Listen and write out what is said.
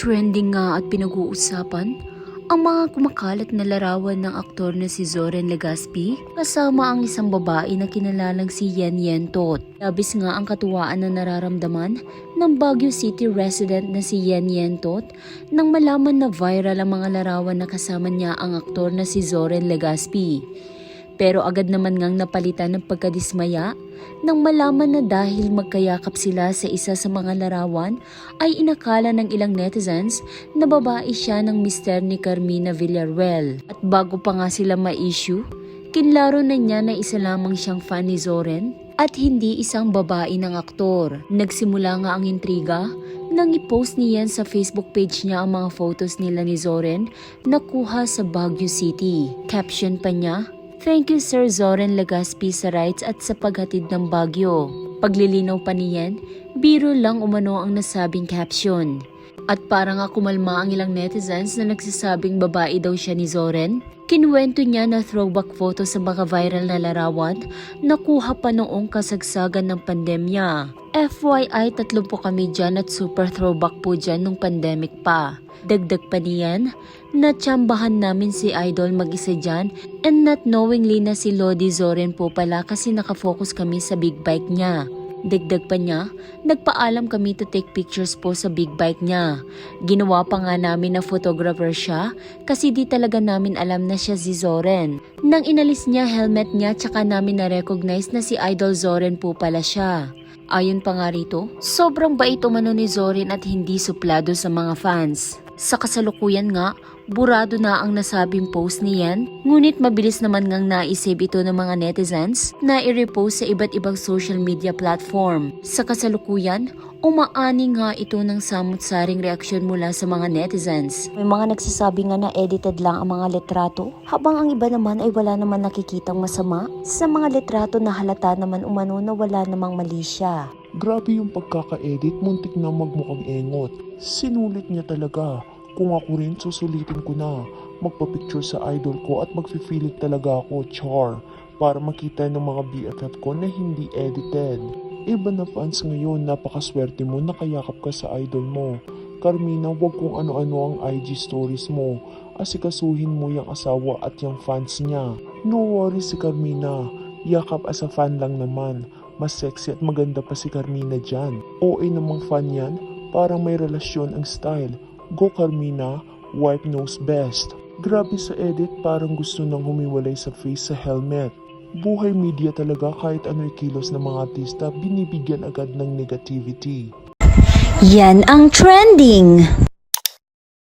Trending nga at pinag-uusapan ang mga kumakalat na larawan ng aktor na si Zoren Legaspi kasama ang isang babae na kinalalang si Yen Yen Tot. Labis nga ang katuwaan na nararamdaman ng Baguio City resident na si Yen Yen Tot nang malaman na viral ang mga larawan na kasama niya ang aktor na si Zoren Legaspi. Pero agad naman ngang napalitan ng pagkadismaya nang malaman na dahil magkayakap sila sa isa sa mga larawan ay inakala ng ilang netizens na babae siya ng mister ni Carmina Villarreal. At bago pa nga sila ma-issue, kinlaro na niya na isa lamang siyang fan ni Zoren at hindi isang babae ng aktor. Nagsimula nga ang intriga nang i-post niyan sa Facebook page niya ang mga photos nila ni Zoren na kuha sa Baguio City. Caption pa niya, Thank you Sir Zoren Legaspi sa rights at sa paghatid ng Baguio. Paglilinaw pa niyan, biro lang umano ang nasabing caption. At para nga kumalma ang ilang netizens na nagsasabing babae daw siya ni Zoren, kinwento niya na throwback photo sa mga viral na larawan na kuha pa noong kasagsagan ng pandemya. FYI, tatlo po kami dyan at super throwback po dyan nung pandemic pa. Dagdag pa niyan, natsambahan namin si Idol mag-isa dyan and not knowingly na si Lodi Zoren po pala kasi nakafocus kami sa big bike niya. Dagdag pa niya, nagpaalam kami to take pictures po sa big bike niya. Ginawa pa nga namin na photographer siya kasi di talaga namin alam na siya si Zoren. Nang inalis niya helmet niya tsaka namin na-recognize na si Idol Zoren po pala siya. Ayon pa nga rito, sobrang bait umano ni Zorin at hindi suplado sa mga fans. Sa kasalukuyan nga, burado na ang nasabing post niyan, ngunit mabilis naman ngang naisave ito ng mga netizens na i-repost sa iba't ibang social media platform. Sa kasalukuyan, umaani nga ito ng samot-saring reaksyon mula sa mga netizens. May mga nagsasabi nga na edited lang ang mga litrato, habang ang iba naman ay wala naman nakikitang masama sa mga litrato na halata naman umano na wala namang mali siya. Grabe yung pagkaka-edit, muntik na magmukhang engot. Sinulit niya talaga. Kung ako rin, susulitin ko na. Magpa-picture sa idol ko at magpipilit talaga ako, char. Para makita ng mga BFF ko na hindi edited. Iba na fans ngayon, napakaswerte mo, nakayakap ka sa idol mo. Carmina, wag kung ano-ano ang IG stories mo. Asikasuhin mo yung asawa at yung fans niya. No worries si Carmina. Yakap as a fan lang naman. Mas sexy at maganda pa si Carmina dyan. OA namang fan yan, parang may relasyon ang style. Go Carmina, wife knows best. Grabe sa edit, parang gusto nang humiwalay sa face sa helmet. Buhay media talaga kahit ano'y kilos ng mga artista, binibigyan agad ng negativity. Yan ang trending.